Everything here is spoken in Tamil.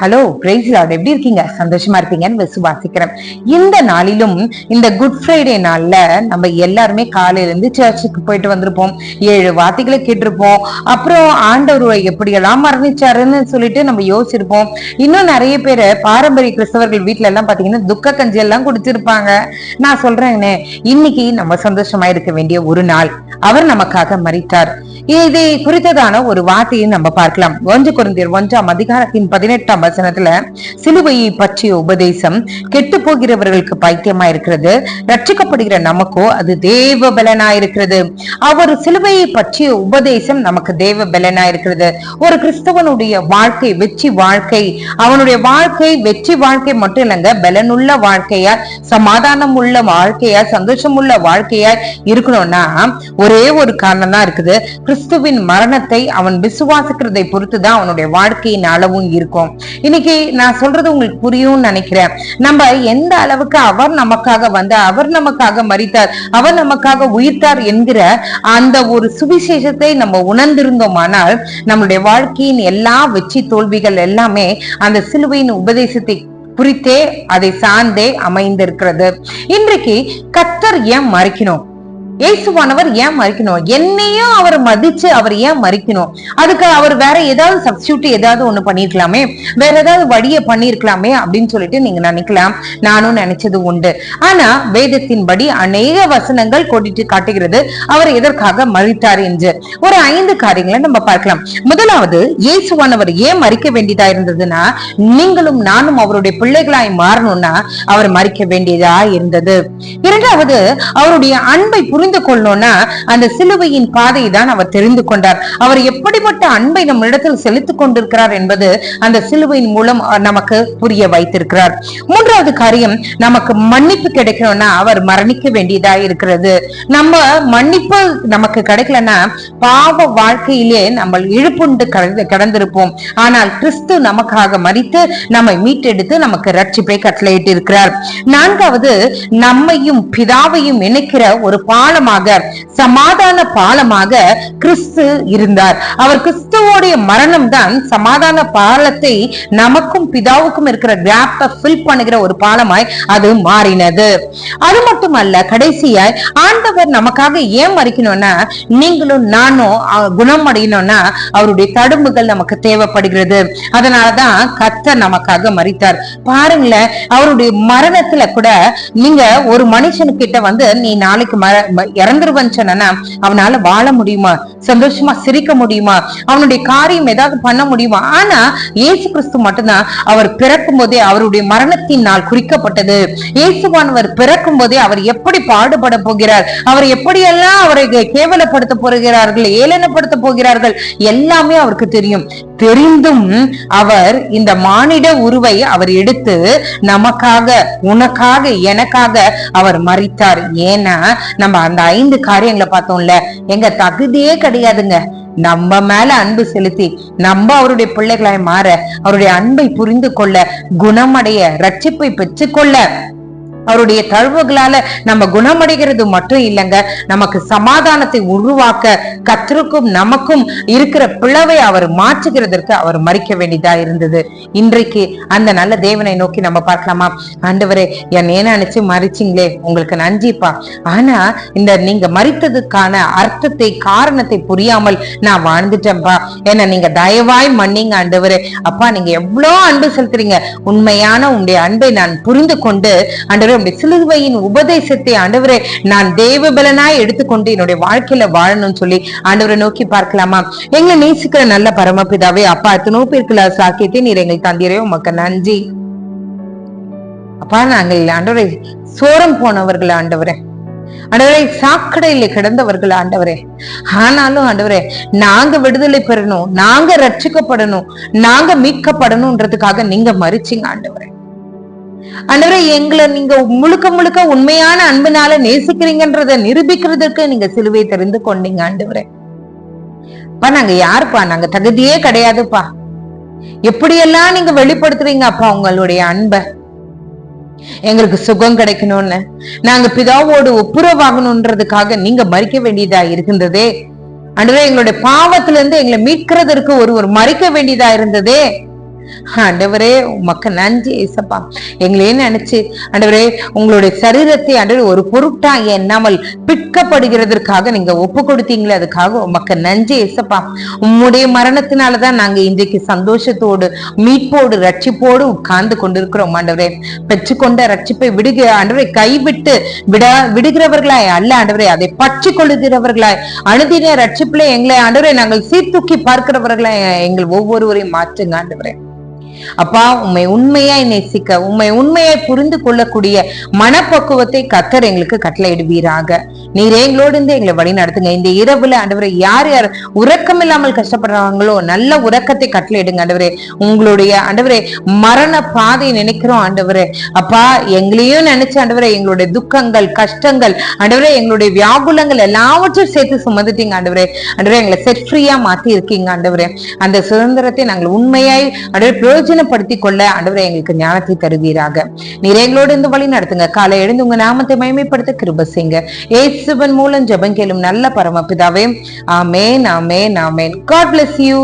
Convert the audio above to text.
ஹலோ பிரைஸ் லார்ட் எப்படி இருக்கீங்க? சந்தோஷமா இருப்பீங்கன்னு விசுவாசிக்கிறேன் இந்த நாளிலும் இந்த குட் ஃப்ரைடே நாள்ல நம்ம எல்லாருமே காலையில இருந்து சர்ச்சுக்கு போயிட்டு வந்திருப்போம். ஏழு வார்த்தைகளை கேட்டிருப்போம். அப்புறம் ஆண்டவர் எப்படியெல்லாம் மரணிச்சாருன்னு சொல்லிட்டு நம்ம யோசிச்சிருப்போம். இன்னும் நிறைய பேர் பாரம்பரிய கிறிஸ்தவர்கள் வீட்ல எல்லாம் பாத்தீங்கன்னா துக்க கஞ்சி எல்லாம் குடிச்சிருப்பாங்க. நான் சொல்றேங்கண்ணே இன்னைக்கு நம்ம சந்தோஷமா இருக்க வேண்டிய ஒரு நாள். அவர் நமக்காக மறித்தார் இதை குறித்ததான ஒரு வார்த்தையை நம்ம பார்க்கலாம். ஒன்று குழந்தையர் ஒன்றாம் அதிகாரத்தின் பதினெட்டாம் வசனத்துல சிலுவையை பற்றிய உபதேசம் கெட்டு போகிறவர்களுக்கு பைத்தியமா இருக்கிறது ரட்சிக்கப்படுகிற நமக்கோ அது தேவ பலனா இருக்கிறது. அவர் சிலுவையை பற்றிய உபதேசம் நமக்கு தேவ பலனா இருக்கிறது. ஒரு கிறிஸ்தவனுடைய வாழ்க்கை வெற்றி வாழ்க்கை. அவனுடைய வாழ்க்கை வெற்றி வாழ்க்கை மட்டும் இல்லைங்க பலனுள்ள வாழ்க்கையா சமாதானம் உள்ள வாழ்க்கையா சந்தோஷம் உள்ள வாழ்க்கையா இருக்கணும்னா ஒரே ஒரு காரணம் தான் இருக்குது. கிறிஸ்துவின் மரணத்தை அவன் விசுவாசிக்கிறதை பொறுத்துதான் அவனுடைய வாழ்க்கையின் அளவும் இருக்கும். இன்னைக்கு நான் சொல்றது உங்களுக்கு புரியும்னு நினைக்கிறேன். நம்ம எந்த அளவுக்கு அவர் நமக்காக வந்து அவர் நமக்காக மறித்தார் அவர் நமக்காக உயிர்த்தார் என்கிற அந்த ஒரு சுவிசேஷத்தை நம்ம உணர்ந்திருந்தோமானால் நம்மளுடைய வாழ்க்கையின் எல்லா வெற்றி தோல்விகள் எல்லாமே அந்த சிலுவையின் உபதேசத்தை குறித்தே அதை சார்ந்தே அமைந்திருக்கிறது. இன்றைக்கு கத்தர் ஏன் மறைக்கணும்? இயேசுவானவர் ஏன் மறிக்கணும்? என்னையும் அவர் மதிச்சு அவர் ஏன் மறிக்கணும்? அதுக்கு அவர் வேற ஏதாவது சப்ஸ்டியூட் ஏதாவது ஒண்ணு பண்ணிருக்கலாமே வேற ஏதாவது வழிய பண்ணிருக்கலாமே அப்படின்னு சொல்லிட்டு நீங்க நினைக்கலாம். நானும் நினைச்சது உண்டு. ஆனா வேதத்தின்படி அநேக வசனங்கள் கொடிட்டு காட்டுகிறது. அவர் எதற்காக மறித்தார் என்று. ஒரு ஐந்து காரியங்களை நம்ம பார்க்கலாம். முதலாவது இயேசுவானவர் ஏன் மறிக்க வேண்டியதா இருந்ததுன்னா நீங்களும் நானும் அவருடைய பிள்ளைகளாய் மாறணும்னா அவர் மறிக்க வேண்டியதா இருந்தது. இரண்டாவது அவருடைய அன்பை தெரிந்து கொள்ளணும்னா அந்த சிலுவையின் பாதை தான் அவர் தெரிந்து கொண்டார். அவர் எப்படிப்பட்ட அன்பை நம்மிடத்தில் செலுத்திக் கொண்டிருக்கிறார் என்பது அந்த சிலுவையின் மூலம் நமக்கு புரிய வைத்திருக்கிறார். மூன்றாவது காரியம் நமக்கு மன்னிப்பு கிடைக்கணும்னா அவர் மரணிக்க வேண்டியதா இருக்கிறது. நம்ம மன்னிப்பு நமக்கு கிடைக்கலன்னா பாவ வாழ்க்கையிலே நம்ம இழுப்புண்டு கடந்திருப்போம். ஆனால் கிறிஸ்து நமக்காக மறித்து நம்மை மீட்டெடுத்து நமக்கு ரட்சிப்பை கட்டளையிட்டு இருக்கிறார் நான்காவது நம்மையும் பிதாவையும் இணைக்கிற ஒரு பாலமாக சமாதான பாலமாக கிறிஸ்து இருந்தார். அவர் கிறிஸ்துவோடைய மரணம் தான் சமாதான பாலத்தை நமக்கும் பிதாவுக்கும் இருக்கிற கேப்பை ஃபில் பண்ணுகிற ஒரு பாலமாய் அது மாறினது. அது மட்டுமல்ல கடைசியாய் ஆண்டவர் நமக்காக ஏன் மறிக்கணும்னா நீங்களும் நானும் குணம் அடையணும்னா அவருடைய தடும்புகள் நமக்கு தேவைப்படுகிறது. அதனாலதான் கத்த நமக்காக மறித்தார் பாருங்களேன் அவருடைய மரணத்துல கூட நீங்க ஒரு மனுஷனுக்கிட்ட வந்து நீ நாளைக்கு மர- ம- அவனால வாழ முடியுமா? சந்தோஷமா சிரிக்க முடியுமா? அவனுடைய காரியம் ஏதாவது பண்ண முடியுமா? ஆனா இயேசு கிறிஸ்து மட்டும்தான் அவர் பிறக்கும் போதே அவருடைய மரணத்தின் நாள் குறிக்கப்பட்டது. இயேசுவானவர் பிறக்கும் போதே அவர் எப்படி பாடுபட போகிறார்? அவர் எப்படியெல்லாம் அவரை கேவலப்படுத்த போகிறார்கள் ஏளனப்படுத்த போகிறார்கள்? எல்லாமே அவருக்கு தெரியும். தெரிந்தும் அவர் இந்த மானிட உருவை அவர் எடுத்து நமக்காக உனக்காக எனக்காக அவர் மறித்தார். ஏன்னா நம்ம அந்த ஐந்து காரியங்களை பார்த்தோம்ல எங்க தகுதியே கிடையாதுங்க. நம்ம மேல அன்பு செலுத்தி நம்ம அவருடைய பிள்ளைகளாய் மாற அவருடைய அன்பை புரிந்து கொள்ள குணமடைய ரட்சிப்பை பெற்றுக்கொள்ள அவருடைய தழுவுகளால நம்ம குணமடைகிறது மட்டும் இல்லைங்க. நமக்கு சமாதானத்தை உருவாக்க கத்தருக்கும் நமக்கும் இருக்கிற பிளவை அவர் மாற்றுகிறதற்கு அவர் மறிக்க வேண்டியதா இருந்தது. இன்றைக்கு அந்த நல்ல தேவனை நோக்கி நம்ம பார்க்கலாமா? ஆண்டவரே என் ஏன நினைச்சு மறிச்சிங்களே? உங்களுக்கு நன்றிப்பா. ஆனா இந்த நீங்க மறித்ததுக்கான அர்த்தத்தை காரணத்தை புரியாமல் நான் வாழ்ந்துட்டேன்ப்பா ஏன்னா நீங்க தயவாய் மன்னிங்க ஆண்டவரே. அப்பா நீங்க எவ்வளோ அன்பு செலுத்துறீங்க. உண்மையான உங்களுடைய அன்பை நான் புரிந்து கொண்டு ஆண்டவர் உங்களுடைய சிலுவையின் உபதேசத்தை ஆண்டவரே நான் தேவபலனாய் எடுத்துக்கொண்டு என்னுடைய வாழ்க்கையில வாழணும்னு சொல்லி ஆண்டவரை நோக்கி பார்க்கலாமா? எங்களை நேசிக்கிற நல்ல பரமபிதாவே அப்பா எத்தனோ பேருக்குள்ள சாக்கியத்தை நீர் எங்களுக்கு தந்தீரே உமக்கு நன்றி. அப்பா நாங்கள் ஆண்டவரை சோரம் போனவர்கள் ஆண்டவரே. ஆண்டவரே சாக்கடையில கிடந்தவர்கள் ஆண்டவரே. ஆனாலும் ஆண்டவரே நாங்க விடுதலை பெறணும் நாங்க ரட்சிக்கப்படணும் நாங்க மீட்கப்படணும்ன்றதுக்காக நீங்க மறிச்சிங்க ஆண்டவரே. ஆண்டவரே எங்களை நீங்க முழுக்க முழுக்க உண்மையான அன்பினால நேசிக்கிறீங்கன்றத நிரூபிக்கிறதுக்கு நீங்க சிலுவை தெரிந்து கொண்டீங்க ஆண்டவரே. அப்பா நாங்க யாருப்பா? நாங்க தகுதியே கிடையாதுப்பா. எப்படியெல்லாம் நீங்க வெளிப்படுத்துறீங்க அப்பா உங்களுடைய அன்பை? எங்களுக்கு சுகம் கிடைக்கணும்னு நாங்க பிதாவோடு ஒப்புரவாகணும்ன்றதுக்காக நீங்க மறிக்க வேண்டியதா இருக்கின்றதே. ஆண்டவரே எங்களுடைய பாவத்திலிருந்து எங்களை மீட்கிறதற்கு ஒருவர் மறிக்க வேண்டியதா இருந்ததே. ஆண்டவரே உமக்கு நன்றி ஏசப்பா. எங்களே நினைச்சு ஆண்டவரே உங்களுடைய சரீரத்தை ஆண்டவர் ஒரு பொருட்டா எண்ணாமல் பிற்கப்படுகிறதற்காக நீங்க ஒப்பு கொடுத்தீங்களே அதுக்காக உமக்கு நன்றி ஏசப்பா. உம்முடைய மரணத்தினாலதான் நாங்க இன்றைக்கு சந்தோஷத்தோடு மீட்போடு ரட்சிப்போடு உட்கார்ந்து கொண்டிருக்கிறோம் ஆண்டவரே. பெற்றுக்கொண்ட ரட்சிப்பை விடுக ஆண்டவரை. கைவிட்டு விட விடுகிறவர்களாய் அல்ல ஆண்டவரே. அதை பற்றி கொள்ளுகிறவர்களாய் அனுதின ரட்சிப்புல எங்களை ஆண்டவரை நாங்கள் சீர்தூக்கி பார்க்கிறவர்களை எங்கள் ஒவ்வொருவரையும் மாற்றுங்க ஆண்டவரே. அப்பா உண்மை உண்மையாய் நேசிக்க உண்மை உண்மையாய் புரிந்து கொள்ளக்கூடிய மனப்பக்குவத்தை கத்தர் எங்களுக்கு கட்டளையிடுவீராக. நீர் எங்களோடு இருந்து எங்களை வழி நடத்துங்க. இந்த இரவுல ஆண்டவரை யார் யார் உறக்கம் இல்லாமல் கஷ்டப்படுறாங்களோ நல்ல உறக்கத்தை கட்டளையிடுங்க ஆண்டவரே. உங்களுடைய ஆண்டவரே மரண பாதை நினைக்கிறோம் ஆண்டவரே. அப்பா எங்களையும் நினைச்ச ஆண்டவரே எங்களுடைய துக்கங்கள் கஷ்டங்கள் ஆண்டவரே எங்களுடைய வியாபுலங்கள் எல்லாவற்றையும் சேர்த்து சுமந்துட்டீங்க ஆண்டவரே. ஆண்டவரே எங்களை செட் ஃப்ரீயா மாத்தி இருக்கீங்க ஆண்டவரே. அந்த சுதந்திரத்தை நாங்கள் உண்மையாய் ஆண்டவரே பிரயோஜனப்படுத்தி கொள்ள ஆண்டவரே எங்களுக்கு ஞானத்தை தருவீராக. நீர் எங்களோடு இந்த வழி நடத்துங்க. காலை எழுந்து உங்க நாமத்தை மயமைப்படுத்த கிருப செய்யுங்க. ஏசுவன் மூலம் ஜபம் கேளும் நல்ல பரமபிதாவே. ஆமேன் ஆமேன் ஆமேன். God bless you